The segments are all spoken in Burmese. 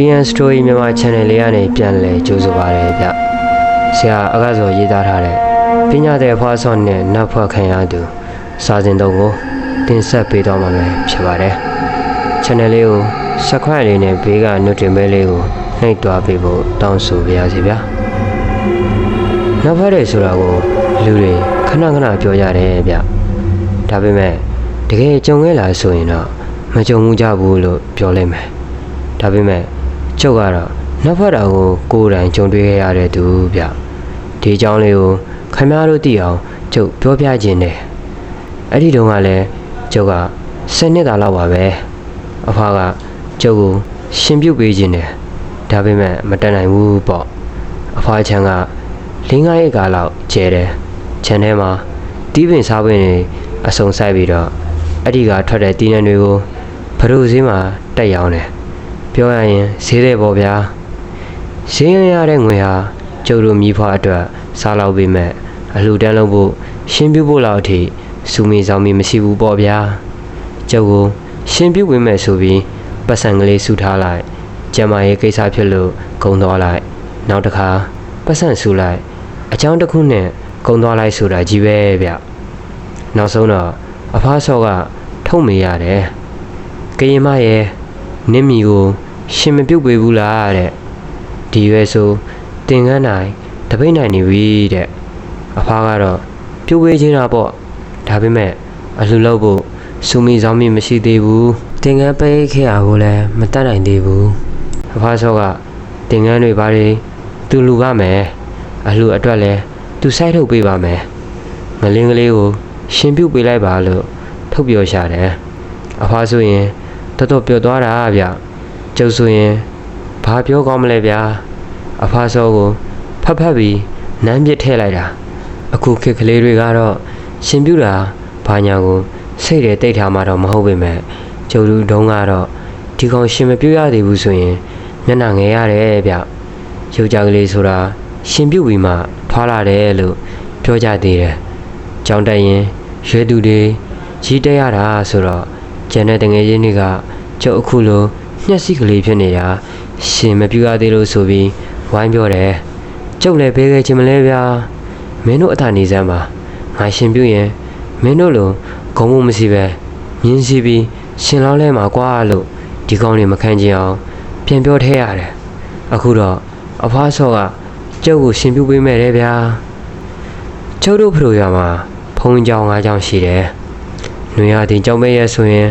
PN Story မြန်မာ channel လေးကနေပြန်လည်ကြိုဆိုပါရစေဗျဆရာအကဆောရေးသားထားတဲ့ပညာတဲ့ဖွားစောနဲ့နတ်ဖွားခံရသူ စာစဉ်တုံးကိုတင်ဆက်ပေးတော့မှာပဲဖြစ်ပါတယ် channel လေးကို subscribe လေးနဲ့ဘေးက notification လေးကိုနှိပ်တွားပေးဖို့တောင်းဆိုပါရစေဗျာနောက်ဖက်တယ်ဆိုတာကိုလူတွေခဏခဏပြောရတယ်ဗျဒါပေမဲ့တကယ်ကြုံခဲ့လာဆိုရင်တော့မကြုံမှုကြဘူးလို့ပြောလိုက်မယ်ဒါပေမဲ့ ကျုပ်ကတော့နောက်ဖက်တာကိုကိုယ်တိုင်ကြုံတွေ့ခဲ့ရတဲ့သူဗျဒီအကြောင်းလေးကိုခင်ဗျားတို့သိအောင်ကျုပ်ပြောပြခြင်းတယ်အဲ့ဒီတုန်းကလည်းကျုပ်က10နှစ်သားလောက်ပါပဲအဖွားကကျုပ်ကိုရှင်ပြုတ်ပေးခြင်းတယ်ဒါပေမဲ့မတက်နိုင်ဘူးပေါ့အဖွားချမ်းကလင်းကားရဲ့ကာလောက်ကျဲတယ်ခြံထဲမှာတီးပင်စားပင်တွေအစုံဆိုင်ပြီးတော့အဲ့ဒီကထွက်တဲ့တီးနှံတွေကိုဘရုစည်းမှာတက်ရောင်းတယ် ပြောရရင်ဈေးတဲ့ပေါ့ဗျာဈေးရရတဲ့ငွေဟာကျုပ်တို့မိဖွားအတွက်စားလောက်ပေးမဲ့အလှူဒန်းလုပ်ဖို့ရှင်းပြဖို့လောက်အထိစူမီဆောင်မီမရှိဘူးပေါ့ဗျာကျုပ်ကိုရှင်းပြဝင်မဲ့ဆိုပြီးပတ်စံကလေးစုထားလိုက်ကျမရဲ့ကိစ္စဖြစ်လို့ဂုံသွားလိုက်နောက်တစ်ခါပတ်စံစုလိုက်အကြောင်းတစ်ခုနဲ့ဂုံသွားလိုက်ဆိုတာကြီးပဲဗျနောက်ဆုံးတော့အဖားဆော့ကထုတ်မေးရတယ်ကရင်မရဲ့နင့်မီကို ရှင်မပြုတ်ပေးဘူးလားတဲ့ဒီရွယ်ဆိုတင်ကန်းနိုင်တပိတ်နိုင်နေပြီတဲ့အဖားကတော့ပြုတ်ပေးခြင်းတာပေါ့ဒါပေမဲ့အလှလုပ်ဖို့စူမီဆောင်မီမရှိသေးဘူးတင်ကန်းပေးခဲ့ရကိုလည်းမတတ်နိုင်သေးဘူးအဖားဆော့ကတင်ကန်းတွေဘာတွေသူလူပါမယ်အလှအတွက်လည်းသူစိုက်ထုတ်ပေးပါမယ်ငလင်းကလေးကိုရှင်ပြုတ်ပေးလိုက်ပါလို့ထုတ်ပြောရှာတယ်အဖားဆိုရင်တော်တော်ပျော်သွားတာဗျ ကျုပ်ဆိုရင်ဘာပြောကောင်းမလဲဗျာအဖားစောကိုဖတ်ဖတ်ပြီးနမ်းပစ်ထည့်လိုက်တာအခုခေတ်ကလေးတွေကတော့ရှင်ပြူတာဘာညာကိုစိတ်တွေတိတ်ထားမှတော့မဟုတ်ပေမဲ့ကျုပ်တို့တုံးကတော့ဒီကောင်ရှင်မပြူရသေးဘူးဆိုရင်မျက်နှာငယ်ရတယ်ဗျရုပ်ကြကလေးဆိုတာရှင်ပြူပြီးမှထွားလာတယ်လို့ပြောကြသေးတယ်ကြောင်းတက်ရင်ရွေသူတွေကြီးတက်ရတာဆိုတော့ကျန်တဲ့တငယ်ချင်းတွေကကျုပ်အခုလို ညှက်စီကလေးဖြစ်နေတာရှင်မပြူရသေးလို့ဆိုပြီးဝိုင်းပြောတယ်ကျုပ်လည်းဘေးခဲ့ခြင်းမလဲဗျာမင်းတို့အထာနေစမ်းပါငါရှင်ပြူရင်မင်းတို့လိုဂုံမှုမရှိပဲမြင်းစီပြီးရှင်လောင်းလဲမှာကွာလို့ဒီကောင်းတွေမခံချင်အောင်ပြန်ပြောထဲရတယ်အခုတော့အဖွားဆော့ကကျုပ်ကိုရှင်ပြူပေးမဲ့တယ်ဗျာကျုပ်တို့ဖရိုရွာမှာဖုံးကြောင်ငါးကြောင်ရှိတယ်။နှွေရတင်ကြောင်မဲရဲဆိုရင်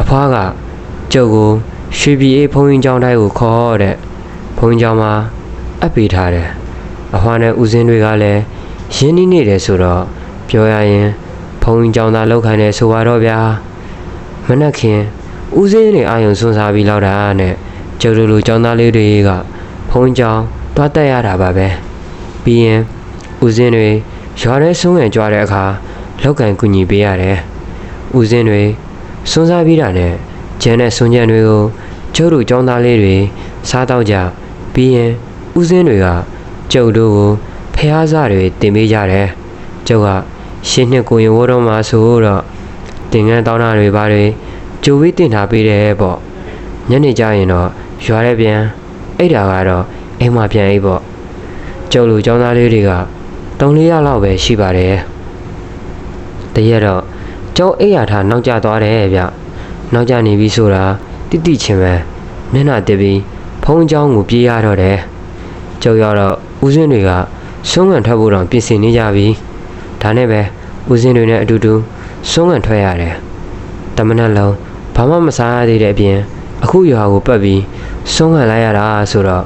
အဖွားကကျုပ်ကို ရွှေပြည်အေးဖုံးရင်ကြောင်တိုင်းကိုခေါ်တဲ့ဖုံးကြောင်မှာအပ်ပေးထားတယ်။အဖွားနဲ့ဦးစင်းတွေကလည်းရင်းနှီးနေတယ်ဆိုတော့ပြောရရင်ဖုံးရင်ကြောင်သာလောက်ခိုင်းတယ်ဆိုတော့ဗျာ။မနှက်ခင်ဦးစင်းတွေအာယုံစွန့်စားပြီးလောက်တာနဲ့ကျုပ်တို့လိုကြောင်သားလေးတွေကဖုံးကြောင်တွားတက်ရတာပါပဲ။ပြီးရင်ဦးစင်းတွေရွာထဲဆုံးရံကြွားတဲ့အခါလောက်ကန်ကူညီပေးရတယ်။ဦးစင်းတွေစွန်းစားပြီးတာနဲ့ ကျန်တဲ့စွန်ကြံတွေကိုကျုပ်တို့ចောင်းသားလေးတွေစားတော့ကြပြီးရင်ဦးစင်းတွေကကျုပ်တို့ကိုဖះစားတွေတင်ပေးကြတယ်ကျုပ်ကရှင်းနှစ်ကိုရင်ဝေါ်တော့မှာဆိုတော့တင်ငန်းတောင်းတာတွေပါတွေကြိုဝေးတင်ထားပေးတယ်ပေါ့ညနေကျရင်တော့ရွာရဲပြန်အဲ့ဒါကတော့အိမ်မှာပြန်အိပ်ပေါ့ကျုပ်လူចောင်းသားလေးတွေက3-4ရက်လောက်ပဲရှိပါတယ်တရက်တော့ကျောင်းအိပ်ရထားနောက်ကျသွားတယ်ဗျ နောက်ကျနေပြီဆိုတာတိတိချင်းပဲမျက်နှာတက်ပြီးဖုံးချောင်းကိုပြေးရတော့တယ်။ကြောက်ရတော့ဦးစင်းတွေကဆုံးငံထွက်ဖို့တောင်ပြင်ဆင်နေကြပြီ။ဒါနဲ့ပဲဦးစင်းတွေနဲ့အတူတူဆုံးငံထွက်ရတယ်။တမနက်လုံးဘာမှမစားရသေးတဲ့အပြင်အခုရွာကိုပတ်ပြီးဆုံးခံလိုက်ရတာဆိုတော့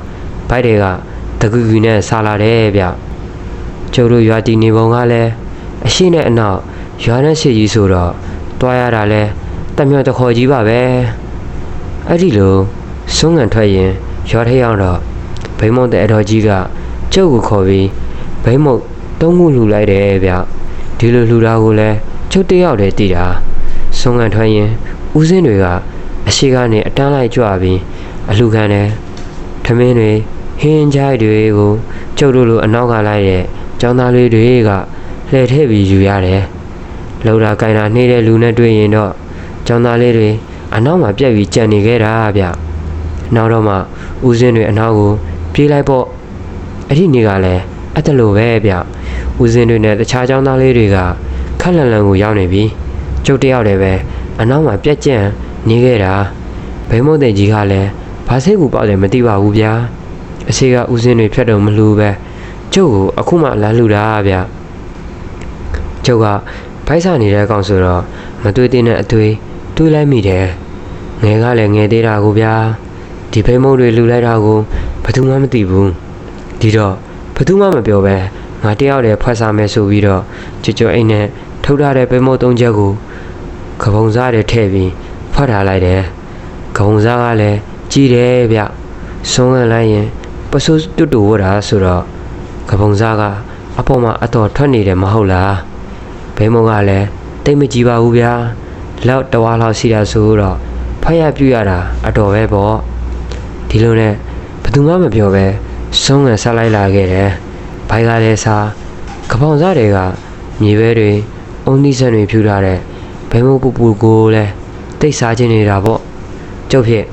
ဘိုက်တွေကတကူကူနဲ့ဆာလာတယ်ဗျ။ကျုပ်တို့ရွာတီနေပုံကလည်းအရှိနဲ့အနောက်ရွာနဲ့ရှိကြီးဆိုတော့တွားရတာလဲ တမျောတခေါ်ကြီးပါပဲအဲ့ဒီလိုဆုံးငံထွက်ရင်ရွာထရောက်တော့ဘိမုံတဲ့အတော်ကြီးကကျုပ်ကိုခေါ်ပြီးဘိမုံသုံးခုလှူလိုက်တယ်ဗျဒီလိုလှူတာကိုလဲကျုပ်တယောက်တည်းတည်တာဆုံးငံထွက်ရင်ဦးစင်းတွေကအရှိကနေအတန်းလိုက်ကြွပြီးအလှခံတယ်ထမင်းတွေဟင်းကြိုက်တွေကိုကျုပ်တို့လိုအနောက်ကလိုက်တဲ့ចောင်းသားလေးတွေကလှည့်ထည့်ပြီးယူရတယ်လောက်တာကြိုင်တာနှေးတဲ့လူနဲ့တွေ့ရင်တော့ ကျောင်းသားလေးတွေအနောက်မှာပြက်ပြီးကြံနေခဲ့တာဗျနောက်တော့မှဦးစင်းတွေအနောက်ကိုပြေးလိုက်ပေါ့အဲ့ဒီနေ့ကလည်းအဲ့တလို့ပဲဗျဦးစင်းတွေနဲ့တခြားចောင်းသားလေးတွေကခက်လန်လန်ကိုရောက်နေပြီကျုပ်တယောက်တည်းပဲအနောက်မှာပြက်ကျန်နေခဲ့တာဘိမုတ်တဲ့ကြီးကလည်းဘာစိတ်ကူပေါက်တယ်မသိပါဘူးဗျာအစီကဦးစင်းတွေဖြတ်တော့မလူပဲကျုပ်ကိုအခုမှလမ်းလူတာဗျကျုပ်ကဗိုက်ဆနေတဲ့ကောင်ဆိုတော့မတွေ့သေးတဲ့အသွေး တွေးလိုက်မိတယ်ငယ်ကလည်းငယ်သေးတာကိုဗျာဒီဘိမုတ်တွေလူလိုက်တာကိုဘယ်သူမှမသိဘူးဒီတော့ဘယ်သူမှမပြောပဲငါတယောက်တည်းဖွက်စားမယ်ဆိုပြီးတော့ကြွကြွအိမ်နဲ့ထုတ်ထားတဲ့ဘိမုတ်သုံးချက်ကိုကပုံစားတွေထည့်ပြီးဖွက်ထားလိုက်တယ်ကပုံစားကလည်းကြီးတယ်ဗျဆုံးခံလိုက်ရင်ပစိုးတွတ်တူဝတ်တာဆိုတော့ကပုံစားကအပေါ်မှာအတော်ထွက်နေတယ်မဟုတ်လားဘဲမုံကလည်းတိတ်မကြည့်ပါဘူးဗျာ လောက်တဝါလောက်ရှိတာဆိုတော့ဖတ်ရပြရတာအတော်ပဲပေါ့ဒီလိုနဲ့ဘယ်သူမှမပြောပဲဆုံးခံဆက်လိုက်လာခဲ့တယ်ဘိုင်ကလည်းစားကပုံစားတွေကမြေပဲတွေအုံသီးဆက်တွေဖြူထားတဲ့ဘယ်မို့ပူပူကိုလဲတိတ်စားခြင်းနေတာပေါ့ကျုပ်ဖြစ်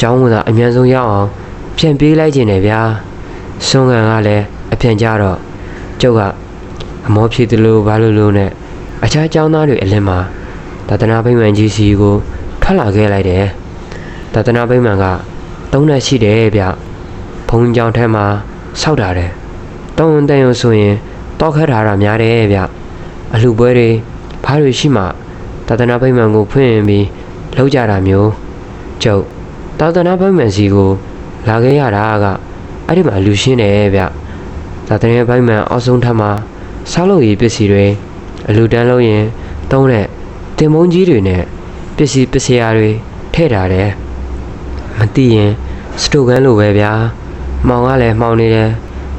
ကျောင်းဝင်တာအမြန်ဆုံးရောက်အောင်ပြန်ပြေးလိုက်ခြင်းတယ်ဗျာဆွမ်းကန်ကလည်းအပြန်ကြတော့ကျုပ်ကအမောဖြစ်တယ်လို့ဘာလို့လို့နဲ့အခြားကျောင်းသားတွေအလင်းမှာ သာသနာ့ဗိမာန်ကြီးစီကိုထွက်လာခဲ့လိုက်တယ်သာသနာ့ဗိမာန်ကသုံးနဲ့ရှိတယ်ဗျဘုံကျောင်းထဲမှာဆောက်တာတယ်တောင်းဝန်တန်ရုံဆိုရင်တောက်ခတ်ထားတာများတယ်ဗျအလှပွဲတွေဖားတွေရှိမှသာသနာ့ဗိမာန်ကိုဖွင့်ရင်ပြီးလောက်ကြတာမျိုးကျုပ်သာသနာ့ဗိမာန်စီကိုလာခဲ့ရတာကအဲ့ဒီမှာလူရှင်းတယ်ဗျသာသနာ့ဗိမာန်အောက်ဆုံးထပ်မှာဆောက်လုပ်ရေးပစ္စည်းတွေအလူတန်းလုပ်ရင်သုံးတဲ့ တင်မုံကြီးတွေနဲ့ပစ္စည်းပစ္စည်းတွေထည့်ထားတယ်မသိရင်စတိုကန်လိုပဲဗျာမောင်ကလည်းမှောင်နေတယ်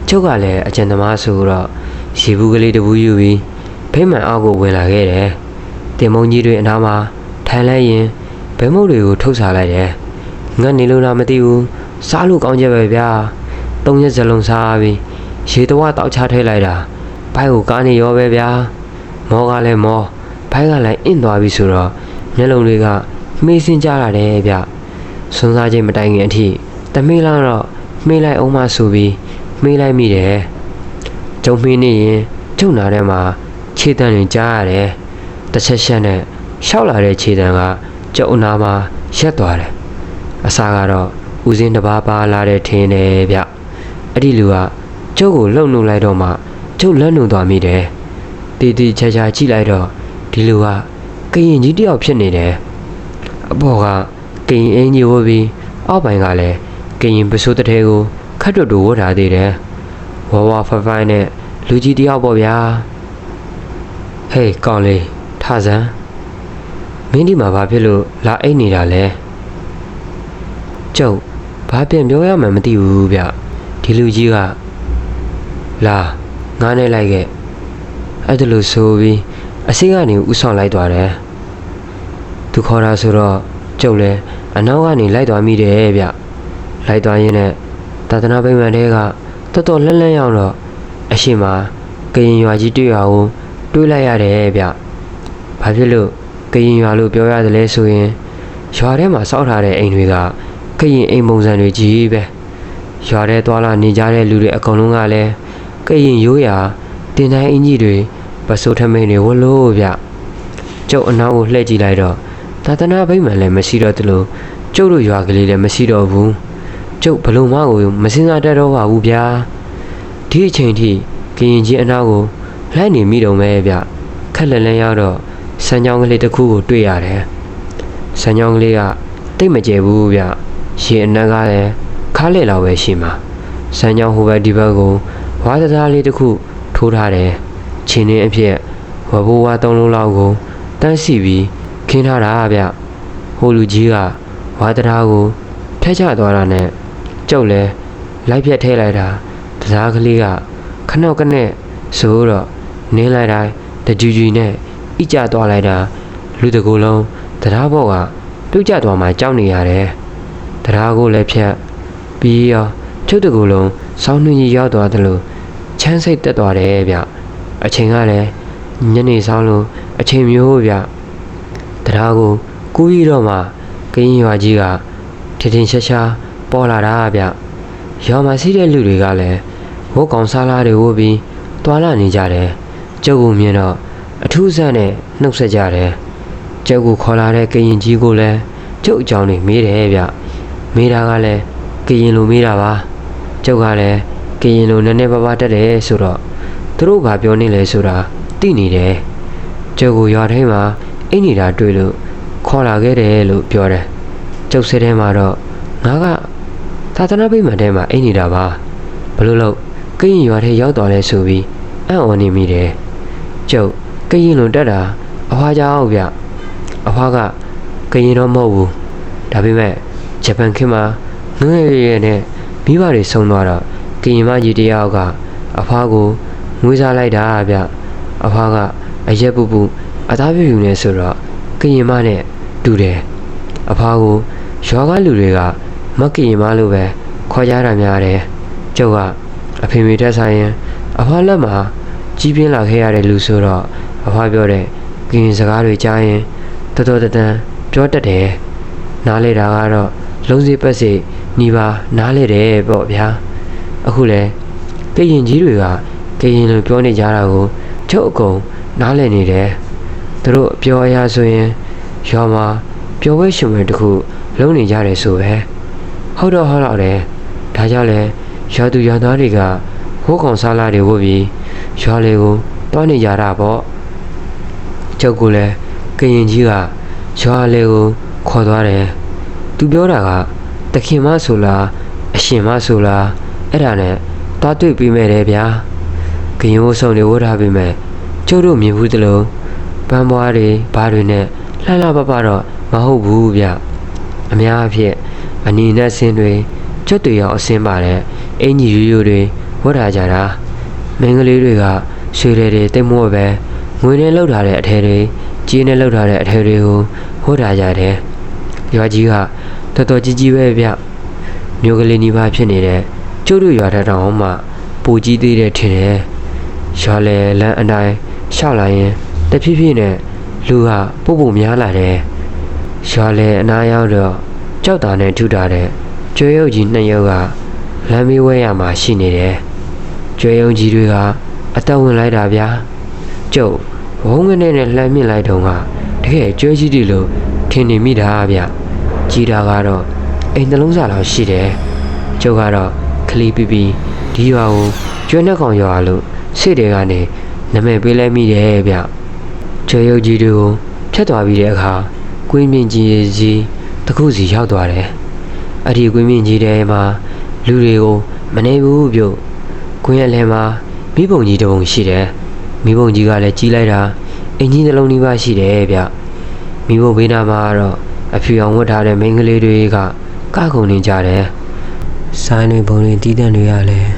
ကျုပ်ကလည်းအကျဉ်းသမားဆိုတော့ရေဘူးကလေးတစ်ဘူးယူပြီးဗိမာန်အောက်ကိုဝင်လာခဲ့တယ်တင်မုံကြီးတွေအနားမှာထိုင်လိုက်ရင်ဘဲမုတ်တွေကိုထုတ်စားလိုက်တယ်။ငတ်နေလို့လားမသိဘူး။စားလို့ကောင်းကြပဲဗျာ။သုံးရက်စလုံးစားပြီးရေတဝတောက်ချထဲလိုက်တာဘိုက်ကိုကားနေရောပဲဗျာ။မောကလည်းမော ဘိုက်ကလည်းအင့်သွားပြီဆိုတော့မျက်လုံးတွေကမှေးစင်းကြလာတယ်ဗျ။စွန်းစားခြင်းမတိုင်ခင်အထိတမေးလာတော့မှေးလိုက်အောင်မဆိုပြီးမှေးလိုက်မိတယ်။ကျုံမှေးနေရင်ကျုံနာထဲမှာခြေတံတွေကြားရတယ်။တစ်ချက်ချက်နဲ့ရှောက်လာတဲ့ခြေတံကကျုပ်အနာမှာရက်သွားတယ်အစာကတော့ဦးစင်းတစ်ပါးပါလာတဲ့ထင်းတယ်ဗျအဲ့ဒီလူကကျုပ်ကိုလှုပ်နှုတ်လိုက်တော့မှကျုပ်လက်နှုတ်သွားမိတယ်တီတီချာချာကြည့်လိုက်တော့ ဒီလူကကရင်ကြီးတယောက်ဖြစ်နေတယ်အပေါ်ကကရင်အင်ကြီးဝတ်ပြီးအောက်ပိုင်းကလည်းကရင်ပစိုးတထဲကိုခတ်တွတ်တူဝတ်ထားသေးတယ်ဝဝဖဖိုင်းနဲ့လူကြီးတယောက်ပေါ့ဗျာဟေးကောင်းလေးထဆန်းမင်းဒီမှာဘာဖြစ်လို့လာအိတ်နေတာလဲကျုပ်ဘာပြန်ပြောရမှန်းမသိဘူးဗျဒီလူကြီးကလာငားနေလိုက်ခဲ့အဲ့ဒါလို့ဆိုပြီး အစိကနေဥဆောင်လိုက်သွားတယ်သူခေါ်တာဆိုတော့ကျုပ်လည်းအနောက်ကနေလိုက်သွားမိတယ်ဗျလိုက်သွားရင်းနဲ့သာသနာ့ဗိမာန်ထဲကတော်တော်လှမ်းလှမ်းရောက်တော့အရှိမကရင်ရွာကြီးတွေ့ရအောင်တွေးလိုက်ရတယ်ဗျ။ဘာဖြစ်လို့ကရင်ရွာလို့ပြောရတယ်လဲဆိုရင်ရွာထဲမှာစောက်ထားတဲ့အိမ်တွေကကရင်အိမ်ပုံစံတွေကြီးပဲ။ရွာထဲသွားလာနေကြတဲ့လူတွေအကုန်လုံးကလည်းကရင်ရိုးရာတင်တိုင်းအင်ကြီးတွေ ပစိုးထမိန်တွေဝလို့ဗျ။ကျုပ်အနောက်ကိုလှည့်ကြည့်လိုက်တော့သာသနာ့ဗိမာန်လည်းမရှိတော့သလိုကျုပ်တို့ရွာကလေးလည်းမရှိတော့ဘူး။ကျုပ်ဘလို့မကိုမစင်စားတတ်တော့ပါဘူးဗျာ။ဒီအချိန်ထိကရင်ကြီးအနောက်ကိုလိုက်နေမိတော့မဲဗျခက်လက်လန်းရောက်တော့ဆန်းချောင်းကလေးတစ်ခုကိုတွေ့ရတယ်ဆန်းချောင်းကလေးကတိတ်မကျဲဘူးဗျရေအနက်ကလည်းခါးလက်လောက်ပဲရှိမှာဆန်းချောင်းဟိုဘက်ဒီဘက်ကိုဝါသသားလေးတစ်ခုထိုးထားတယ် ချင်းင်းအဖြစ်ဝဘိုးဝါသုံးလုံးလောက်ကိုတန်းစီပြီးခင်းထားတာဗျဟိုလူကြီးကဝါတရားကိုထက်ချသွားတာနဲ့ကျုပ်လည်းလိုက်ပြက်ထဲလိုက်တာတရားကလေးကခဏကနဲ့ဆိုတော့နင်းလိုက်တိုင်းတကြူကြူနဲ့ဣကြသွားလိုက်တာလူတကူလုံးတရားဘော့ကပြုတ်ကျသွားမှကြောက်နေရတယ်တရားကိုလည်းဖြတ်ပြီးရောချုပ်တကူလုံးစောင်းနှင်းကြီးရောက်သွားတယ်လို့ချမ်းစိတ်တက်သွားတယ်ဗျ အချိန်ကလည်းညနေဆောင်လို့အချိန်မျိုးဗျတရားကိုကူးပြီးတော့မှကင်းရွာကြီးကထင်ထင်ရှားရှားပေါ်လာတာဗျရွာမှာရှိတဲ့လူတွေကလည်းဝတ်ကောင်စားလားတွေဝတ်ပြီးတွာလာနေကြတယ်ကျုပ်ကမြင်တော့အထူးဆန်းနဲ့နှုတ်ဆက်ကြတယ်ကျုပ်ကခေါ်လာတဲ့ကရင်ကြီးကိုလည်းကျုပ်အကြောင်းတွေမေးတယ်ဗျမေးတာကလည်းကရင်လိုမေးတာပါကျုပ်ကလည်းကရင်လိုနည်းနည်းပါးပါးတက်တယ်ဆိုတော့ သူတို့ဘာပြောနေလဲဆိုတာသိနေတယ်ကျုပ်ကရွာထဲမှာအိတ်နေတာတွေ့လို့ခေါ်လာခဲ့တယ်လို့ပြောတယ်ကျုပ်စဲထဲမှာတော့ငါကသာသနာ့ဗိမာန်ထဲမှာအိတ်နေတာပါဘလို့လို့ကရင်ရွာထဲရောက်သွားလဲဆိုပြီးအံ့ဩနေမိတယ်ကျုပ်ကရင်လွန်တက်တာအဖွားကြောက်ဗျအဖွားကကရင်တော့မဟုတ်ဘူးဒါပေမဲ့ဂျပန်ခင်မှာငွေရရနဲ့မိဘတွေဆုံးသွားတော့ကရင်မကြီးတယောက်ကအဖွားကို ငွေစားလိုက်တာဗျအဖွားကအရက်ပူပူအသားပြူပြူနေဆိုတော့ကရင်မနဲ့တူတယ်အဖွားကိုရွာကလူတွေကမကရင်မလို့ပဲခေါ်ကြတာများတယ်ကျုပ်ကအဖေမေတက်ဆိုင်ရင်အဖွားလက်မှာကြီးပြင်းလာခဲ့ရတဲ့လူဆိုတော့အဖွားပြောတဲ့ကရင်စကားတွေကြားရင်တော်တော်တန်တန်ပြောတတ်တယ်နားလေတာကတော့လုံးစီပတ်စီညီပါနားလေတယ်ပေါ့ဗျာအခုလဲကရင်ကြီးတွေက ကရင်လိုပြောနေကြတာကိုချုပ်အကုန်နားလည်နေတယ်သူတို့အပြောအရဆိုရင်ရွာမှာပျော်ပွဲရှင်ပွဲတစ်ခုလုံးနေကြတယ်ဆိုပဲဟုတ်တော့ဟုတ်တော့တယ်ဒါကြောင့်လဲရွာသူရွာသားတွေကဟိုးကောင်စားလာတွေဝတ်ပြီးရွာလေးကိုတွားနေကြတာပေါ့ကျုပ်ကလည်းကရင်ကြီးကရွာလေးကိုခေါ်သွားတယ်သူပြောတာကတခင်မဆိုလားအရှင်မဆိုလားအဲ့ဒါနဲ့တွားတွေ့ပြီးမဲ့တယ်ဗျာ ကရင်ဝတ်ဆောင်တွေဝတ်ထားပြီးမဲ့ကျုပ်တို့မြင်ဘူးတလို့ပန်းပွားတွေဘားတွေနဲ့လှလှပပတော့မဟုတ်ဘူးဗျအများအဖြစ်အနီနဲ့ဆင်းတွေကျွတ်တွေရောအဆင်းပါတဲ့အင်ကြီးရိုးရိုးတွေဝတ်ထားကြတာမင်းကလေးတွေကရွှေတွေတွေတိတ်မို့ပဲငွေနဲ့လှုပ်ထားတဲ့အထည်တွေကြီးနဲ့လှုပ်ထားတဲ့အထည်တွေကိုဝတ်ထားကြတယ်ရွာကြီးကတော်တော်ကြီးကြီးပဲဗျမျိုးကလေးနီးပါးဖြစ်နေတဲ့ကျုပ်တို့ရွာထက်တောင်မှပူကြီးသေးတယ်ထင်တယ် ရွာလေလမ်းအတိုင်းရှောက်လာရင်တဖြည်းဖြည်းနဲ့လူကပို့ပို့များလာတယ်ရွာလေအနားရောက်တော့ကြောက်တာနဲ့ထုတာတဲ့ကျွဲရုပ်ကြီးနှစ်ယောက်ကလမ်းမေးဝဲရမှာရှိနေတယ်ကျွဲရုံကြီးတွေကအသက်ဝင်လိုက်တာဗျာကျုပ်ဝုန်းကနေနဲ့လှမ်းမြင့်လိုက်တော့ကတကယ်ကျွဲကြီးတွေလို့ထင်နေမိတာဗျကြီးတာကတော့အိမ်နှလုံးစာလောက်ရှိတယ်ကျုပ်ကတော့ခလီပီပီဒီရွာကိုကျွဲနှက်ကောင်ရွာလို့ စိတ်တွေကနေနမဲပေးလိုက်မိတယ်ဗျကျွဲရုပ်ကြီးတွေကိုဖြတ်သွားပြီးတဲ့အခါကွင်းမြင့်ကြီးကြီးတစ်ခုစီရောက်သွားတယ်အဲ့ဒီကွင်းမြင့်ကြီးထဲမှာလူတွေကိုမနေဘူးပြုတ်ကွင်းရဲ့လယ်မှာမိဘုံကြီးတစ်ပုံရှိတယ်မိဘုံကြီးကလည်းကြီးလိုက်တာအင်ကြီးနှလုံးကြီးပါရှိတယ်ဗျမိဘဘေးနာမှာကတော့အဖြူအောင်ဝတ်ထားတဲ့မိန်းကလေးတွေကကခုန်နေကြတယ်ဆိုင်တွေဘုံတွေတီးတန့်တွေကလည်း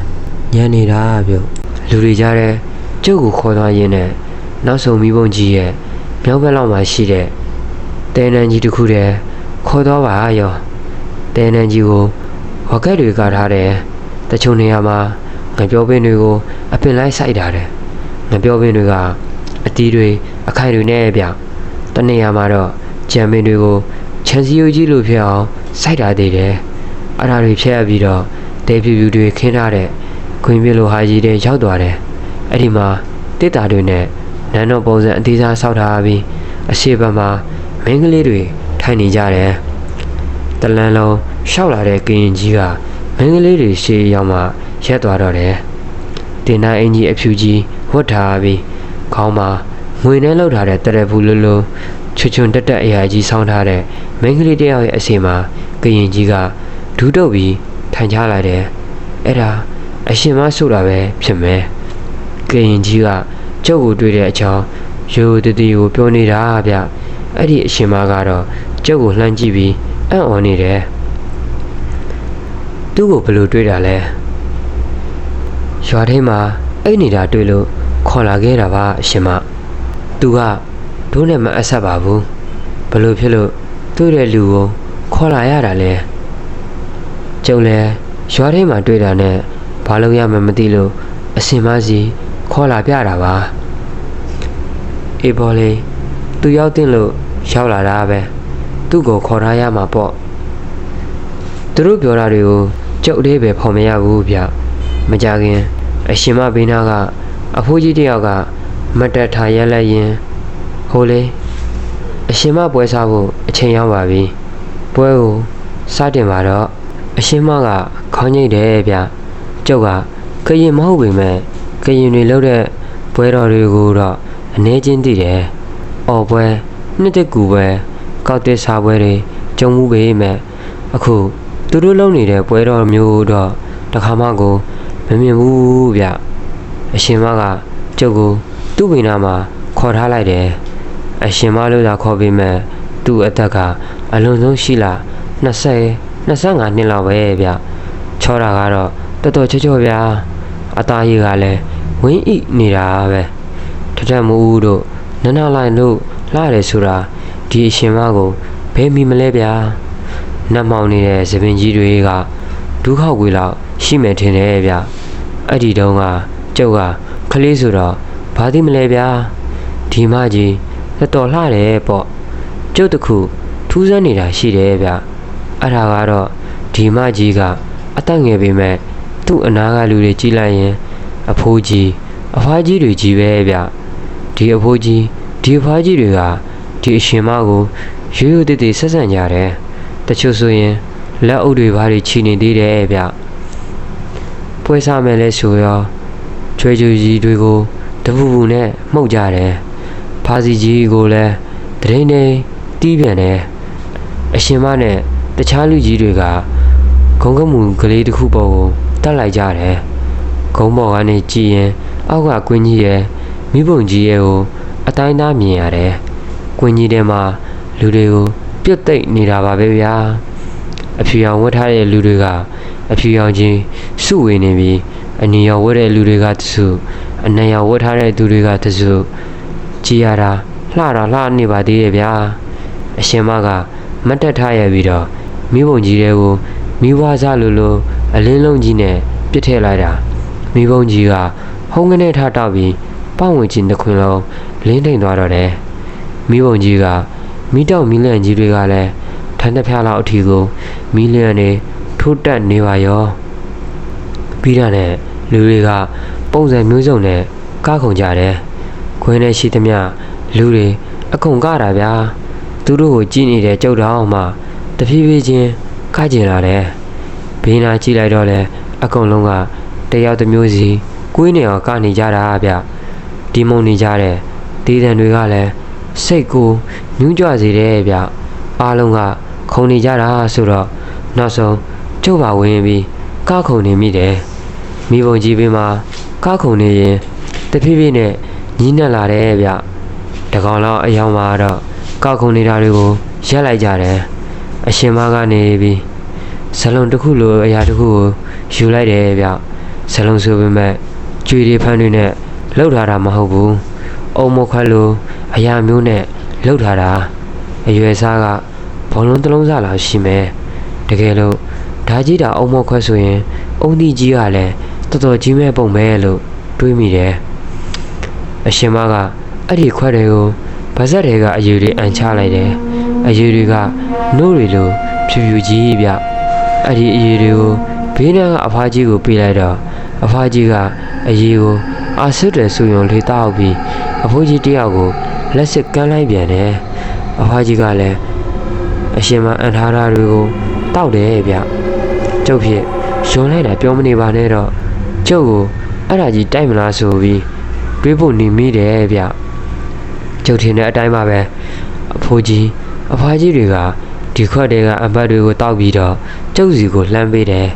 ညံ့နေတာပြုတ် လူတွေကြားတဲ့ကျုပ်ကိုခေါ်သွားရင်းနဲ့နောက်ဆုံးမိဘုံကြီးရဲ့မြောက်ဘက်လောက်မှာရှိတဲ့တဲနန်းကြီးတစ်ခုတည်းခေါ်သွားပါရောတဲနန်းကြီးကိုဝကက်တွေကထားတယ်တချို့နေရာမှာငပြောပင်တွေကိုအပင်လိုက်စိုက်ထားတယ်ငပြောပင်တွေကအတီးတွေအခိုင်တွေနဲ့ပြတနေရာမှာတော့ကြံပင်တွေကိုခြံစည်းရိုးကြီးလိုဖြစ်အောင်စိုက်ထားသေးတယ်အဲ့ဒါတွေဖျက်ပြီးတော့တဲပြူပြူတွေခင်းထားတဲ့ ခွင်းပြလိုဟာကြီးတွေရောက်သွားတယ်အဲ့ဒီမှာတစ်တာတွေနဲ့နန်းတော်ပုံစံအသေးစားဆောက်ထားပြီးအရှိဘက်မှာမင်းကလေးတွေထိုင်နေကြတယ်တလန်းလုံးရှောက်လာတဲ့ကရင်ကြီးကမင်းကလေးတွေရှေ့ရောက်မှရက်သွားတော့တယ်တင်နာအင်ကြီးအဖြူကြီးဝတ်ထားပြီးခေါင်းမှာငွေနဲ့လောက်ထားတဲ့တရဘူးလုံးလုံးချွချွန်တက်တက်အရာကြီးဆောင်းထားတဲ့မင်းကလေးတယောက်ရဲ့အစီမှာကရင်ကြီးကဒူးတုပ်ပြီးထိုင်ချလာတယ်အဲ့ဒါ အရှင်မဆိုတာပဲဖြစ်မယ်ကရင်ကြီးကကျုပ်ကိုတွေ့တဲ့အကြောင်းရိုးတည်တည်ကိုပြောနေတာဗျအဲ့ဒီအရှင်မကတော့ကျုပ်ကိုလှမ်းကြည့်ပြီးအံ့ဩနေတယ်သူ့ကိုဘယ်လိုတွေ့တာလဲရွာထဲမှာအိတ်နေတာတွေ့လို့ခေါ်လာခဲ့တာပါအရှင်မသူကဒိုးနဲ့မအဆက်ပါဘူးဘယ်လိုဖြစ်လို့တွေ့တဲ့လူကိုခေါ်လာရတာလဲကျုံလဲရွာထဲမှာတွေ့တာနဲ့ ဘာလို့ရမှမသိလို့အစင်မစီခေါ်လာပြတာပါအေးပေါ်လေသူရောက်တင်လို့ရောက်လာတာပဲသူ့ကိုခေါ်ထားရမှာပေါ့သူတို့ပြောတာတွေကိုကျုပ်အသေးပဲဖော်မရဘူးဗျမကြခင်အရှင်မဘေးနာကအဖိုးကြီးတယောက်ကမတ်တက်ထားရက်လက်ရင်ဟိုလေအရှင်မပွဲစားဖို့အချိန်ရောက်ပါပြီပွဲကိုစတင်ပါတော့အရှင်မကခေါင်းညိတ်တယ်ဗျ ကျုပ်ကကရင်မဟုတ်ပေမဲ့ကရင်တွေလုပ်တဲ့ပွဲတော်တွေကိုတော့အနေချင်းသိတယ်အော်ပွဲနှစ်တကူပွဲကောက်တစ်စားပွဲတွေကြုံမှုပေမဲ့အခုသူတို့လုပ်နေတဲ့ပွဲတော်မျိုးတော့တစ်ခါမှကိုမမြင်ဘူးဗျအရှင်မကကျုပ်ကိုသူ့မိနာမှာခေါ်ထားလိုက်တယ်အရှင်မလို့သာခေါ်ပေမဲ့သူ့အသက်ကအလွန်ဆုံးရှိလာ20 25နှစ်လောက်ပဲဗျချောတာကတော့ တော်တော်ချောချောဗျာအသားရည်ကလည်းဝင်းဣနေတာပဲထထမူဦးတို့နနလိုက်လို့လှတယ်ဆိုတာဒီအရှင်မကိုဘယ်မိမလဲဗျာနတ်မောင်နေတဲ့သပင်ကြီးတွေကဒုက္ခကွေလောက်ရှိမယ်ထင်တယ်ဗျအဲ့ဒီတုန်းကကျုပ်ကကလေးဆိုတော့ဘာသိမလဲဗျာဒီမကြီးတော်တော်လှတယ်ပေါ့ကျုပ်တခုထူးဆန်းနေတာရှိတယ်ဗျအဲ့ဒါကတော့ဒီမကြီးကအသက်ငယ်ပေမဲ့ သူ့အနာကလူတွေကြီးလိုက်ရင် အဖိုးကြီးအဖွားကြီးတွေကြီးပဲဗျဒီအဖိုးကြီးဒီအဖွားကြီးတွေကဒီအရှင်မကိုရိုးရိုးတည်တည်ဆက်ဆံကြတယ်တချို့ဆိုရင်လက်အုပ်တွေဘာတွေချီနေသေးတယ်ဗျပွဲစားမယ်လဲဆိုရောချွေချူကြီးတွေကိုတပူပူနဲ့မှုတ်ကြတယ်ဖာစီကြီးကိုလည်းတရင်နေတီးပြန်တယ်အရှင်မနဲ့တခြားလူကြီးတွေက ဂုံကမှုကလေးတစ်ခုပေါ်ကိုတက်လိုက်ကြတယ်ဂုံပေါ်ကနေကြည့်ရင်အောက်ကကွင်းကြီးရဲ့မိဘုံကြီးရဲ့ကိုအတိုင်းသားမြင်ရတယ်ကွင်းကြီးထဲမှာလူတွေကိုပြုတ်သိမ့်နေတာပါပဲဗျာအဖြူရောင်ဝတ်ထားတဲ့လူတွေကအဖြူရောင်ချင်းစုဝေနေပြီးအနီရောင်ဝတ်တဲ့လူတွေကတစုအနံရောင်ဝတ်ထားတဲ့သူတွေကတစုကြည်ရတာလှတာလှနေပါသေးရဲ့ဗျာအရှင်မကမတ်တက်ထားရပြီးတော့မိဘုံကြီးတွေကို မိဘွားစားလိုလိုအလင်းလုံးကြီးနဲ့ပြစ်ထည့်လိုက်တာမိဘုံကြီးကဟုံးကနေထတောက်ပြီးပောင့်ဝင်ချင်းတစ်ခွင်လုံးလင်းထိန်သွားတော့တယ်မိဘုံကြီးကမိတောက်မီလန့်ကြီးတွေကလည်းထန်းတစ်ဖျားလောက်အထီကိုမီလန့်နေထိုးတက်နေပါရောပြီးတာနဲ့လူတွေကပုံစံမျိုးစုံနဲ့ကားခုန်ကြတယ်ခွင်းထဲရှိသမျှလူတွေအကုန်ကားတာဗျာသူတို့ကိုကြည့်နေတဲ့ကြောက်တောင်မှတဖြည်းဖြည်းချင်း ကားကျင်လာတယ်ဘေးနာကြည့်လိုက်တော့လေအကုန်လုံးကတယောက်တစ်မျိုးစီကွေးနေအောင်ကနေကြတာဗျဒီမုံနေကြတဲ့ဒေသန်တွေကလည်းစိတ်ကိုညှူးကြွစေတယ်ဗျအားလုံးကခုန်နေကြတာဆိုတော့နောက်ဆုံးကျုပ်ပါဝင်ပြီးကားခုန်နေမိတယ်မိဘုံကြီးဘေးမှာကားခုန်နေရင်တဖြည်းဖြည်းနဲ့ညီးနှက်လာတယ်ဗျတကောင်လောက်အယောင်မှာတော့ကားခုန်နေတာတွေကိုရက်လိုက်ကြတယ် အရှင်မကနေပြီးဇလုံးတစ်ခုလိုအရာတစ်ခုကိုယူလိုက်တယ်ဗျဇလုံးဆိုပေမဲ့ကြွေတွေဖန်းတွေနဲ့လှုပ်ထားတာမဟုတ်ဘူးအုံမခွက်လိုအရာမျိုးနဲ့လှုပ်ထားတာအရွယ်စားကဘောလုံးတစ်လုံးစားလောက်ရှိမယ်တကယ်လို့ဓာကြီးတာအုံမခွက်ဆိုရင်အုံဒီကြီးကလည်းတော်တော်ကြီးမဲ့ပုံပဲလို့တွေးမိတယ်အရှင်မကအဲ့ဒီခွက်တွေကိုဗဇက်တွေကအယူတွေအန်ချလိုက်တယ် အယူတွေကနို့တွေလိုဖြူဖြူကြီးဗျအဲ့ဒီအယူတွေကိုဘေးနားကအဖားကြီးကိုပေးလိုက်တော့အဖားကြီးကအယူကိုအာဆွတ်တယ်ဆိုရင်လေတောက်ပြီးအဖိုးကြီးတယောက်ကိုလက်စစ်ကမ်းလိုက်ပြန်တယ်အဖားကြီးကလည်းအရှင်မအန်ထားတာတွေကိုတောက်တယ်ဗျကျုပ်ဖြစ်ရုံလိုက်တာပြောမနေပါနဲ့တော့ကျုပ်ကိုအဲ့ဒါကြီးတိုက်မလားဆိုပြီးတွေးဖို့နေမိတယ်ဗျကျုပ်ထင်တဲ့အတိုင်းပါပဲအဖိုးကြီး အဖွားကြီးတွေကဒီခွက်တွေကအဘတ်တွေကိုတောက်ပြီးတော့ကျုပ်စီကိုလှမ်းပေးတယ်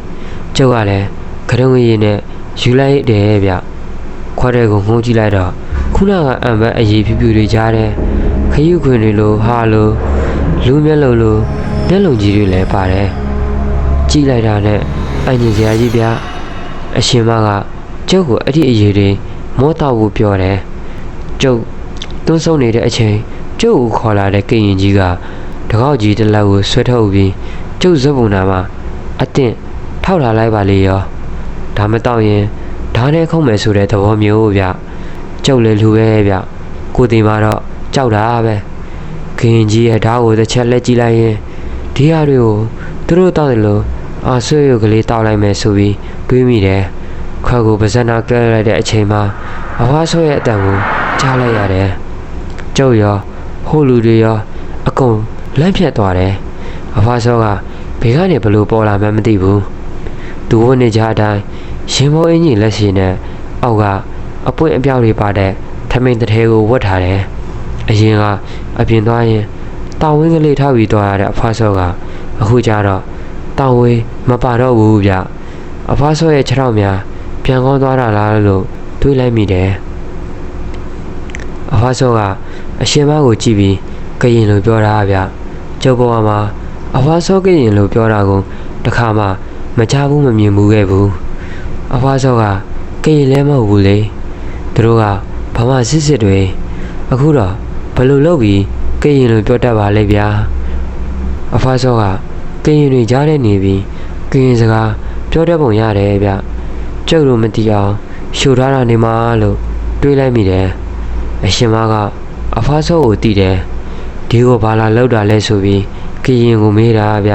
ကျုပ်ကလည်းခရုံးရည်နဲ့ယူလိုက်တယ်ဗျခွက်တွေကိုငုံကြည့်လိုက်တော့ခုနကအံဘတ်အရေးဖြူဖြူတွေကြားတယ်ခရုခွင်တွေလိုဟာလိုလူမျက်လုံးလိုမျက်လုံးကြီးတွေလည်းပါတယ်ကြည့်လိုက်တာနဲ့အငြင်းစရာကြီးဗျအရှင်မကကျုပ်ကိုအဲ့ဒီအရေးတွေမောတော့ဖို့ပြောတယ်ကျုပ်တွန်းဆုံးနေတဲ့အချိန် ကျုပ်ကိုခေါ်လာတဲ့ကရင်ကြီးကတကောက်ကြီးတစ်လက်ကိုဆွဲထုတ်ပြီးကျုပ်ဇက်ပုံနာမှာအတင်းထောက်လာလိုက်ပါလေရောဒါမတော့ရင်ဓာတ်နဲ့ခုံးမယ်ဆိုတဲ့သဘောမျိုးဗျကျုပ်လည်းလူပဲဗျကိုတင်မှာတော့ကြောက်တာပဲကရင်ကြီးရဲ့ဓာတ်ကိုတစ်ချက်လက်ကြည့်လိုက်ရင်ဒီဟာတွေကိုသူတို့တောက်တယ်လို့အာဆွေရုပ်ကလေးတောက်လိုက်မယ်ဆိုပြီးတွေးမိတယ်ခွက်ကိုပါဇက်နာကဲလိုက်တဲ့အချိန်မှာအဖွားဆောရဲ့အတန်ကိုကြားလိုက်ရတယ်ကျုပ်ရော ဟိုလူတွေရောအကုန်လန့်ဖြတ်သွားတယ်အဖွားဆောကဘေကနေဘလို့ပေါ်လာမှန်းမသိဘူးသူဝတ်နေကြအတိုင်းရင်မောအင်းကြီးလက်ရှိနဲ့အောက်ကအပွင့်အပြောက်တွေပါတဲ့ထမင်းတစ်ထဲကိုဝတ်ထားတယ်အရင်ကအပြင်သွားရင်တောင်ဝင်းကလေးထောက်ပြီးသွားရတဲ့အဖွားဆောကအခုကျတော့တောင်ဝင်းမပါတော့ဘူးဗျအဖွားဆောရဲ့ခြေထောက်များပြန်ကောင်းသွားတာလားလို့တွေးလိုက်မိတယ်အဖွားဆောက အရှင်မကိုကြည့်ပြီးကရင်လိုပြောတာဗျကျုပ်ဘဝမှာအဖွားဆောကရင်လိုပြောတာကိုတစ်ခါမှမချဘူးမမြင်ဘူးခဲ့ဘူးအဖွားဆောကကရင်လည်းမဟုတ်ဘူးလေသူတို့ကဘာမှစစ်စစ်တွေအခုတော့ဘယ်လိုလုပ်ပြီးကရင်လိုပြောတတ်ပါလဲဗျာအဖွားဆောကကရင်တွေကြားထဲနေပြီးကရင်စကားပြောတတ်ပုံရတယ်ဗျကျုပ်တို့မသိအောင်ရှူထားတာနေမှာလို့တွေးလိုက်မိတယ်အရှင်မက အဖွားဆောကိုတီးတယ်ဒီကိုဘာလာလောက်တာလဲဆိုပြီးကရင်ကိုမေးတာဗျ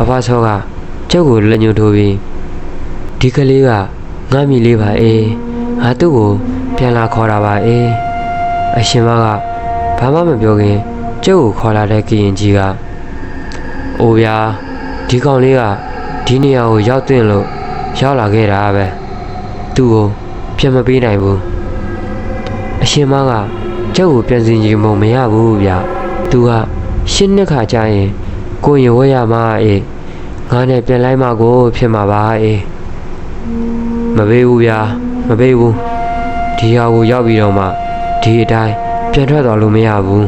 အဖွားဆောကကျုပ်ကိုလက်ညှိုးထိုးပြီးဒီကလေးကငါမိလေးပါအေးငါသူ့ကိုပြန်လာခေါ်တာပါအေးအရှင်မကဘာမှမပြောခင်ကျုပ်ကိုခေါ်လာတဲ့ကရင်ကြီးကအိုဗျာဒီကောင်လေးကဒီနေရာကိုရောက်တင်လို့ရောက်လာခဲ့တာပဲသူ့ကိုပြန်မပေးနိုင်ဘူးအရှင်မက ကျုပ်ကိုပြန်စင်ကြီးမုံမရဘူးဗျသူကရှင်းနှစ်ခါကြာရင်ကိုရင်ဝဲရမှာအေးငါနဲ့ပြန်လိုက်မှကိုဖြစ်မှာပါအေးမပေးဘူးဗျာမပေးဘူးဒီဟာကိုရောက်ပြီးတော့မှဒီအတိုင်းပြန်ထွက်သွားလို့မရဘူး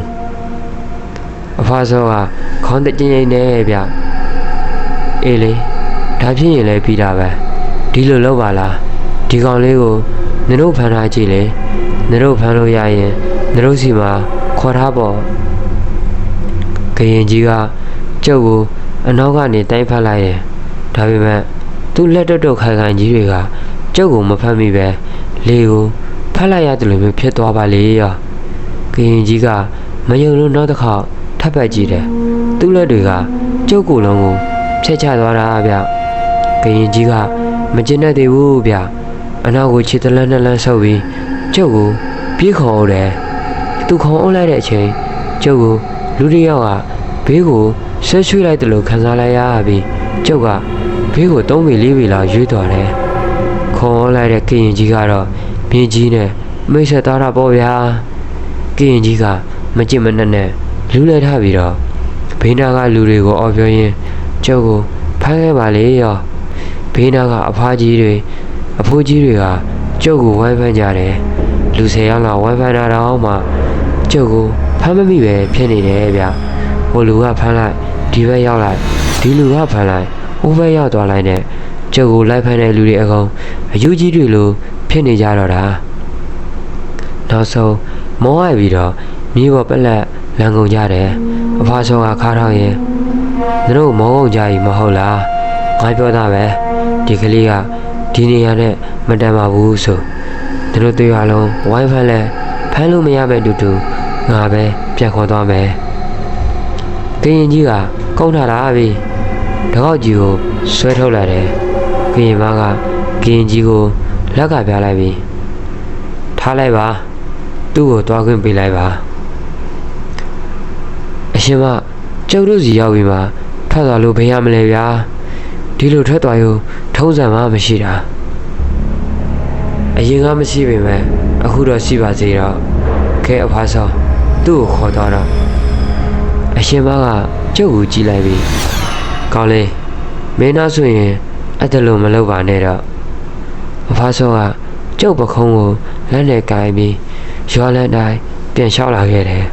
အဖားစောကခေါင်းတကျင်းရင်နဲ့ဗျအေးလေဒါဖြစ်ရင်လည်းပြီးတာပဲဒီလိုလုပ်ပါလားဒီကောင်လေးကိုနင်တို့ဖမ်းထားကြည့်လေနင်တို့ဖမ်းလို့ရရင် နင်တို့စီမှာခေါ်ထားပေါ့ကရင်ကြီးကကျုပ်ကိုအနောက်ကနေတိုင်းဖတ်လိုက်တယ်ဒါပေမဲ့သူ့လက်တွတ်တုတ်ခိုင်ခိုင်ကြီးတွေကကျုပ်ကိုမဖမ်းမိပဲလေကိုဖတ်လိုက်ရတယ်လို့မျိုးဖြစ်သွားပါလေရောကရင်ကြီးကမယုံလို့နောက်တစ်ခါထပ်ပတ်ကြည့်တယ်သူ့လက်တွေကကျုပ်ကိုယ်လုံးကိုဖျက်ချသွားတာဗျကရင်ကြီးကမကျင်တတ်သေးဘူးဗျအနောက်ကိုခြေတလန်းနှစ်လန်းဆုပ်ပြီးကျုပ်ကိုပြေးခေါ်အောင်တယ် သူခေါ်အောင်လိုက်တဲ့အချိန်ကျုပ်ကိုလူတစ်ယောက်ကဘေးကိုဆွဲချွေးလိုက်တယ်လို့ခံစားလိုက်ရပြီးကျုပ်ကဘေးကို၃ပေ၄ပေလောက်ရွေးသွားတယ်ခေါ်အောင်လိုက်တဲ့ကရင်ကြီးကတော့မြင်းကြီးနဲ့မိတ်ဆက်သားတာပေါ့ဗျာကရင်ကြီးကမကြင်မနဲ့နဲ့လူလဲထားပြီးတော့ဘေးနာကလူတွေကိုအော်ပြောရင်းကျုပ်ကိုဖမ်းခဲ့ပါလေရောဘေးနာကအဖားကြီးတွေအဖိုးကြီးတွေကကျုပ်ကိုဝိုင်းဖမ်းကြတယ်လူဆယ်ယောက်လောက်ဝိုင်းဖမ်းတာတော့မှ ကျုပ်ကိုဖမ်းမမိပဲဖြစ်နေတယ်ဗျဟိုလူကဖမ်းလိုက်ဒီဘက်ရောက်လိုက်ဒီလူကဖမ်းလိုက်ဟိုဘက်ရောက်သွားလိုက်နဲ့ကျုပ်ကိုလိုက်ဖမ်းတဲ့လူတွေအကောင်အယူကြီးတွေလိုဖြစ်နေကြတော့တာနောက်ဆုံးမောရပြီးတော့မြေပေါ်ပက်လက်လန်ကုန်ကြတယ်အဖားဆုံးကခါထောက်ရင်သူတို့မောကုန်ကြပြီမဟုတ်လားငါပြောတာပဲဒီကလေးကဒီနေရာနဲ့မတန်ပါဘူးဆိုသူတို့တွေ့ရလုံးဝိုင်းဖန်လဲဖမ်းလို့မရပဲတူတူ ငါပဲပြန်ခေါ်သွားမယ်ကရင်ကြီးကကုန်းထားတာပြီတကောက်ကြီးကိုဆွဲထုတ်လာတယ်ကရင်မကကရင်ကြီးကိုလက်ကပြလိုက်ပြီးထားလိုက်ပါသူ့ကိုတွားခွင့်ပေးလိုက်ပါအရှင်မကျုပ်တို့စီရောက်ပြီးမှထွက်သွားလို့ဘယ်ရမလဲဗျာဒီလိုထွက်သွားရင်ထုံးစံမှမရှိတာအရင်ကမရှိပေမဲ့အခုတော့ရှိပါစေတော့ခဲအဖားဆောင် သူ့ကိုခေါ်သွားတော့အရှင်မကကျုပ်ကိုကြည့်လိုက်ပြီးကောင်းလေမင်းသားဆိုရင်အဲ့ဒါလိုမလုပ်ပါနဲ့တော့အဖားဆောင်ကကျုပ်ပခုံးကိုလက်နဲ့ကိုင်းပြီးရွာလန်းတိုင်းပြန်လျှောက်လာခဲ့တယ်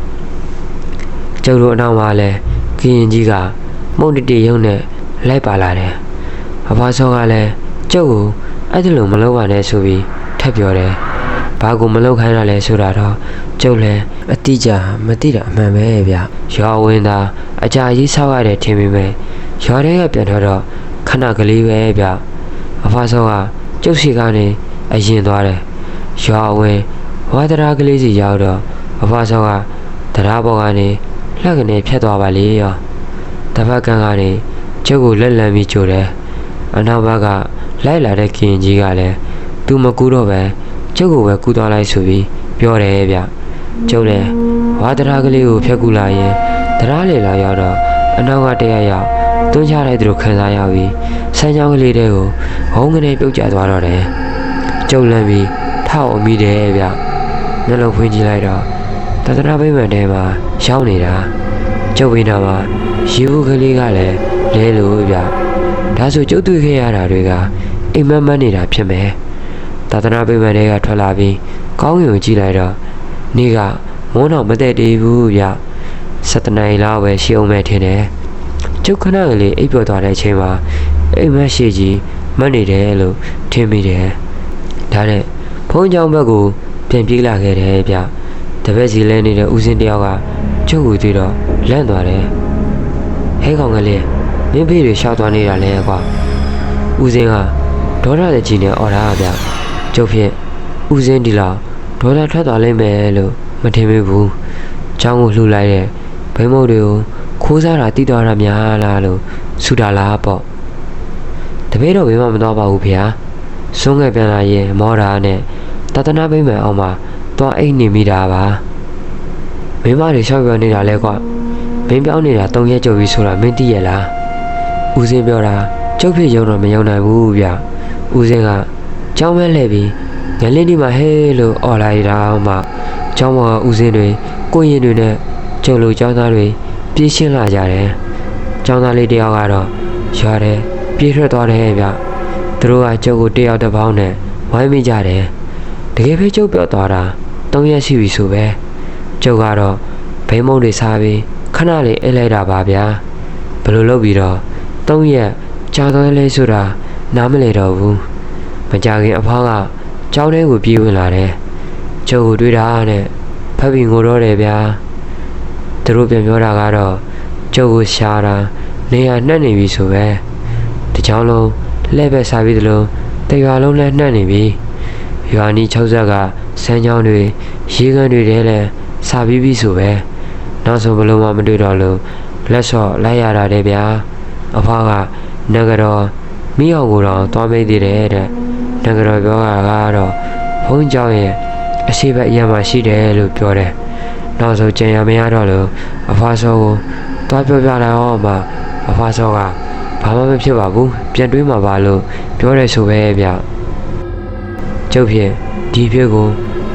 ကျုပ်တို့အနောက်မှာလဲကရင်ကြီးကမုန်တတီရုံနဲ့လိုက်ပါလာတယ်အဖားဆောင်ကလည်းကျုပ်ကိုအဲ့ဒါလိုမလုပ်ပါနဲ့ဆိုပြီးထပ်ပြောတယ် ဘာကိုမလုပ်ခိုင်းတာလဲဆိုတာတော့ကျုပ်လည်းအတိအကျမသိတာအမှန်ပဲဗျရွာဝင်တာအကြာကြီးဆောက်ရတယ်ထင်ပေမဲ့ရွာထဲကပြန်တော့တော့ခဏကလေးပဲဗျအဖားဆောင်ကကျုပ်စီကနေအရင်သွားတယ်ရွာဝင်ဝါဒရာကလေးစီရောက်တော့အဖားဆောင်ကတရားပေါ်ကနေလက်ကနေဖြတ်သွားပါလေရောတပတ်ကန်ကနေကျုပ်ကိုလက်လံပြီးကြိုတယ်အနောက်ဘက်ကလိုက်လာတဲ့ကရင်ကြီးကလည်းသူမကူတော့ပဲ ကျုပ်ကိုပဲကူသွားလိုက်ဆိုပြီးပြောတယ်ဗျကျုပ်လည်းဝါဒရာကလေးကိုဖျက်ကူလာရင်ဒရာလေလာရောက်တော့အနောက်ကတရရောက်တွန်းချလိုက်သူတို့ခံစားရပြီးဆန်းချောင်းကလေးတွေကိုဟုံးကနေပြုတ်ကျသွားတော့တယ်ကျုပ်လန့်ပြီးထောက်အမိတယ်ဗျနှလုံးဖွင့်ကြည့်လိုက်တော့တသနာပိမှန်ထဲမှာရောက်နေတာကျုပ်ဝိနာမှာရေဘူးကလေးကလည်းလဲလို့ဗျဒါဆိုကျုပ်တွေ့ခဲ့ရတာတွေကအိမ်မက်မက်နေတာဖြစ်မယ် သာသနာပိမှန်တွေကထွက်လာပြီးကောင်းကင်ကိုကြည့်လိုက်တော့နေ့ကမိုးတော်မသက်တည်ဘူးဗျ7နိုင်လောက်ပဲရှိအောင်မဲ့ထင်တယ်ကျုပ်ခဏကလေးအိပ်ပျော်သွားတဲ့အချိန်မှာအိမ်မက်ရှိကြီးမတ်နေတယ်လို့ထင်မိတယ်ဒါနဲ့ဖုန်းကြောင်ဘက်ကိုပြန်ပြေးလာခဲ့တယ်ဗျတပည့်စီလဲနေတဲ့ဦးစင်းတယောက်ကကျုပ်ကိုတွေ့တော့လန့်သွားတယ်ဟဲကောင်ကလေးမင်းဖေးတွေရှောက်သွားနေတာလဲကွာဦးစင်းကဒေါရတဲ့ကြီးနဲ့អော်တာဗျ ကျုပ်ဖြင့်ဦးစင်းဒီလောက်ဒေါ်လာထွက်သွားလိမ့်မယ်လို့မထင်မိဘူး။ကျောင်းကိုလှူလိုက်တဲ့ဘိမုတ်တွေကိုခိုးစားတာတီးသွားတာများလားလို့ဆူတာလားပေါ့။တပည့်တော်ဘယ်မှမသွားပါဘူးဖေဟာ။စွန်းငယ်ပြန်လာရင်မောတာနဲ့တသနာပိမှန်အောင်မှာသွားအိတ်နေမိတာပါ။မိမတွေရှောက်ပြောနေတာလဲကွာ။မင်းပြောင်းနေတာတုံရက်ကြုပ်ပြီးဆိုတာမင်းသိရလား။ဦးစင်းပြောတာကျုပ်ဖြစ်ရုံတော့မယုံနိုင်ဘူးဗျ။ဦးစင်းက ကြောင်းမဲလှည့်ပြီးငလင်းဒီမှာဟဲလို့អော်လိုက်တာမှကျောင်းပေါ်ကဦးစင်းတွေကိုရင်တွေနဲ့ကျုပ်လိုကျောင်းသားတွေပြေးရှင်းလာကြတယ်။ကျောင်းသားလေးတယောက်ကတော့ရွာတယ်ပြေးထွက်သွားတယ်ဗျ။သူတို့ကကျုပ်ကိုတယောက်တစ်ပေါင်းနဲ့ဝိုင်းမိကြတယ်။တကယ်ပဲကျုပ်ပြောသွားတာ၃ရက်ရှိပြီဆိုပဲ။ကျုပ်ကတော့ဘိမုံတွေစားပြီးခဏလေးအိတ်လိုက်တာပါဗျာ။ဘယ်လိုလုပ်ပြီးတော့၃ရက်ကြာသွားလဲဆိုတာနားမလည်တော့ဘူး။ မကြခင်အဖေါကကျောင်းထဲကိုပြေးဝင်လာတယ်။ကျုပ်ကိုတွေ့တာနဲ့ဖက်ပြီးငိုတော့တယ်ဗျာ။သူတို့ပြန်ပြောတာကတော့ကျုပ်ကိုရှာတာနေရနှက်နေပြီဆိုပဲ။ဒီချောင်းလုံးလှဲ့ပဲစားပြီးသလိုတရွာလုံးလည်းနှက်နေပြီ။ရွာနီး၆ဆက်ကဆန်းချောင်းတွေရေကန်တွေထဲလည်းစားပြီးပြီဆိုပဲ။နောက်ဆုံးဘလုံးမှမတွေ့တော့လို့လက်ဆော့လိုက်ရတာတဲ့ဗျာ။အဖွားကနဂတော်မိအောင်ကိုတော့သွားမေးသေးတယ်တဲ့။ နဂတော်ပြောတာကတော့ဘုန်းเจ้าရဲ့အရှိဘက်အရာမှာရှိတယ်လို့ပြောတယ်။နောက်ဆုံးကြံရမရတော့လို့အဖွားစောကိုသွားပြောပြလိုက်အောင်မှအဖွားစောကဘာမှမဖြစ်ပါဘူးပြန်တွေးမှာပါလို့ပြောတယ်ဆိုပဲဗျ။ကျုပ်ဖြင့်ဒီဖြစ်ကို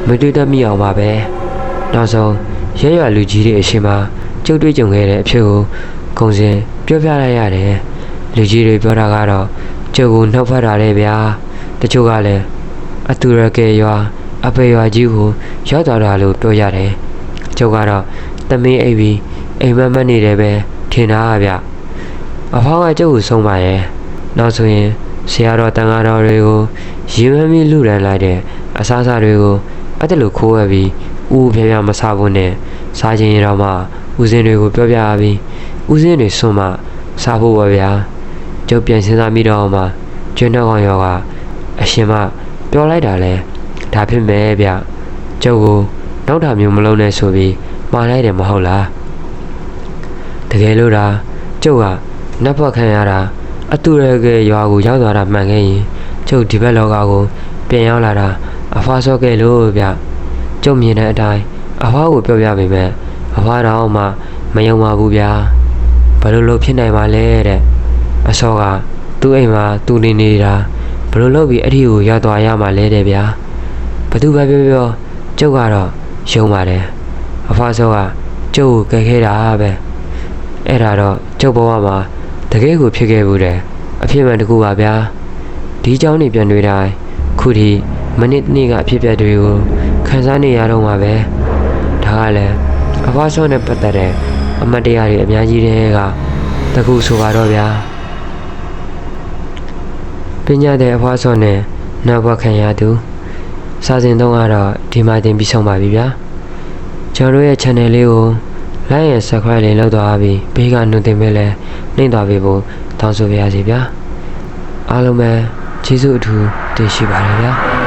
မတွေ့တတ်မိအောင်ပါပဲ။နောက်ဆုံးရဲရွာလူကြီးတွေအရှင်မှာကျုပ်တွေ့ကြုံခဲ့တဲ့အဖြစ်ကိုဂုံစင်ပြောပြလိုက်ရတယ်။လူကြီးတွေပြောတာကတော့ကျုပ်ကိုနှောက်ဖက်တာလေဗျာ။ တချို့ကလည်းအတူရကဲရွာအပေရွာကြီးကိုရောက်သွားတာလို့ပြောရတယ်။ကျုပ်ကတော့တမင်းအိပ်ပြီးအိမ်မက်မက်နေတယ်ပဲထင်တာဗျ။အဖောင်းကကျုပ်ကိုဆုံးပါရဲ့။နောက်ဆိုရင်ဆရာတော်တန်ဃာတော်တွေကိုရေမမီလူရန်လိုက်တဲ့အစားအစာတွေကိုအဲ့ဒါလိုခိုးရပြီးဦးဖျားဖျားမစားဘူးနဲ့စားခြင်းရတော့မှဦးစင်းတွေကိုပြောပြပြီးဦးစင်းတွေဆွမှစားဖို့ပါဗျာ။ကျုပ်ပြန်စဉ်းစားမိတော့မှကျွန်းတော့ကောင်ရောက အရှင်မပြောလိုက်တာလဲဒါဖြစ်မဲ့ဗျကျုပ်ကိုနောက်တာမျိုးမလုံးနဲ့ဆိုပြီးမှားလိုက်တယ်မဟုတ်လားတကယ်လို့ဒါကျုပ်ကနတ်ဘက်ခံရတာအတူရကရွာကိုရောက်သွားတာမှန်ခဲ့ရင်ကျုပ်ဒီဘက်လောကကိုပြန်ရောက်လာတာအဖွားစောခဲ့လို့ဗျကျုပ်မြင်တဲ့အတိုင်းအဖွားကိုပြောပြပေမဲ့အဖွားတော်မှမယုံပါဘူးဗျာဘယ်လိုလုပ်ဖြစ်နိုင်ပါလဲတဲ့အစောကသူ့အိမ်မှာသူနေနေတာဘ ယ်လိုလုပ်ပြီးအဲ့ဒီကိုရောက်သွားရမှာလဲတဲ့ဗျာဘသူပဲပြောပြောကျုပ်ကတော့ယုံပါတယ်အဖွားစောကကျုပ်ကိုကယ်ခဲ့တာပဲအဲ့ဒါတော့ကျုပ်ဘဝမှာတကယ်ကိုဖြစ်ခဲ့ဘူးတယ်အဖြစ်မှန်တကူပါဗျာဒီเจ้าနေပြန်တွေ့တိုင်းခုထိမနစ်တနေ့ကအဖြစ်ပြက်တွေကိုခံစားနေရတော့မှာပဲဒါကလည်းအဖွားစောနဲ့ပတ်သက်တဲ့အမတ်တရားတွေအများကြီးတွေကတကူဆိုပါတော့ဗျာ ပညာတဲ့အဖွားစောနဲ့နောက်ဘဝခံရသူစာစဉ်သုံးကတော့ဒီမှာတင်ပြီးဆုံးပါပြီဗျာကျွန်တော်တို့ရဲ့ channel လေးကို like and subscribe လေးလုပ်သွားပြီးဘေးကနှုတ်တင်ပေးလဲနှိမ့်သွားပေးဖို့တောင်းဆိုပါရစေဗျာအားလုံးပဲကျေးဇူးအထူးတင်ရှိပါတယ်ဗျာ